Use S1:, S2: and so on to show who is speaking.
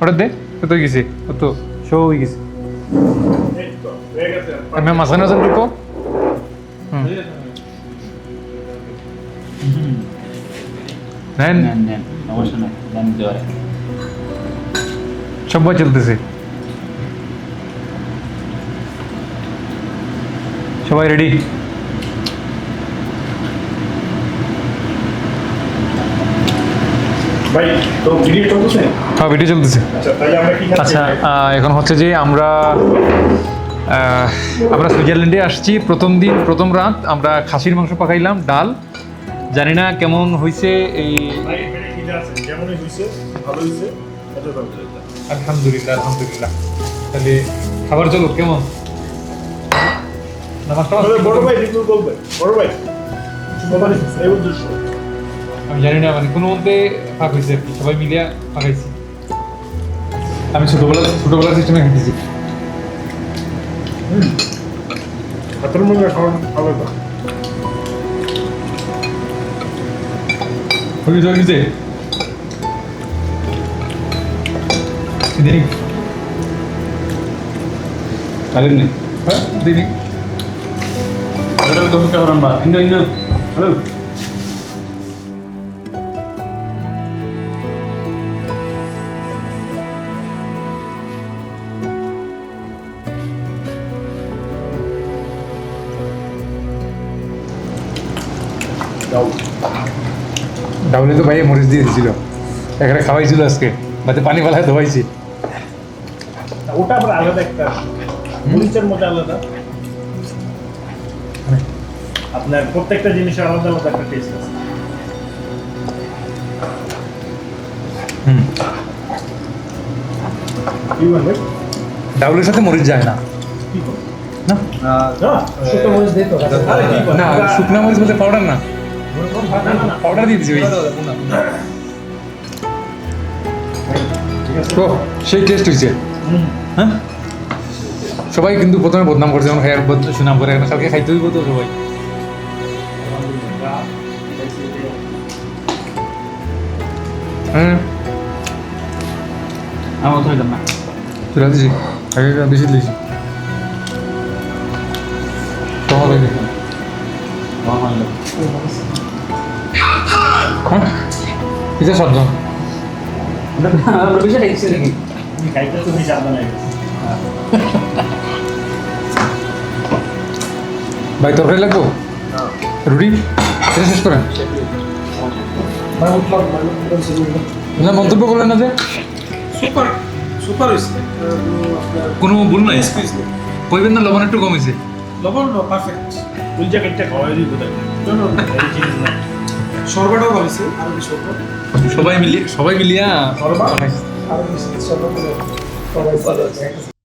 S1: ওটা দে কত হয়ে গেছে কত শো হয়ে গেছে
S2: এই তো হয়ে গেছে
S1: আমি মাঝখানে আছেন ঢুকো হুম নেন
S3: নেন নেন সমস্যা নাই নেন জ্বরে
S1: সবাই চলতেছে সবাই রেডি
S2: ভাই তো ভিডিও চলতেছে
S1: হ্যাঁ ভিডিও চলতেছে।
S2: আচ্ছা
S1: আচ্ছা এখন হচ্ছে যে আমরা আমরা সুইজারল্যান্ডে আসছি। প্রথম দিন প্রথম রাত আমরা খাসির মাংস পাকাইলাম ডাল। জানি না কেমন হয়েছে এই
S2: আলহামদুলিল্লাহ
S1: আলহামদুলিল্লাহ। তাহলে খাবার চলো কেমন?
S2: তবে বড় ভাই বড় ভাই
S1: আমি জানি না মানে কোনো মতে ফাঁক হয়েছে আর কি সবাই মিলিয়ে ফাঁকাইছি আমি ছোটবেলা ছোটবেলা সিস্টেমে
S2: হাতের মধ্যে না।
S1: হয়ে দিদি হ্যাঁ
S3: betul betul orang mbak.
S1: ডাউনে তো ভাই মরিচ দিয়ে দিয়েছিল এখানে খাওয়াইছিল আজকে। বাতে পানি পালায় ধোয়াইছি।
S2: ওটা আবার আলাদা একটা মরিচের মধ্যে আলাদা? আপনার প্রত্যেকটা জিনিসের আলাদা আলাদা একটা টেস্ট আছে।
S1: ডাউলের সাথে মরিচ যায় না।
S2: শুকনো মরিচ দিই তো আরে
S1: না শুকনা মরিচ বলতে পাউডার না।
S2: না, না, না।
S1: দিয়ে তো সেই টেস্ট হয়েছে। হ্যাঁ সবাই কিন্তু প্রথমে বদনাম করছে যেমন হ্যাঁ বদ সুনাম করে এখন কালকে খাইতে হইব তো সবাই। হ্যাঁ. তুই আগে বেশি দিয়েছি তোমার. হ্যাঁ এটা সাতজন
S3: Udah bisa dari sini
S2: তুমি খাইতে না
S1: ভাই তরকারি লাগবো রুটি এটা শেষ করেন না মন্তব্য করলেন না যে
S4: সুপার সুপার হয়েছে
S1: কোনো ভুল নাই কইবেন না লবণ একটু কমেছে
S4: লবণ পারফেক্ট
S2: ফুল জ্যাকেটটা খাওয়াই দিব না
S4: সরবাটাও ভালো আরও বেশি
S1: সবাই মিলিয়ে সবাই মিলিয়া
S2: সর্বা।
S4: আরও সবাই ভালো আছে।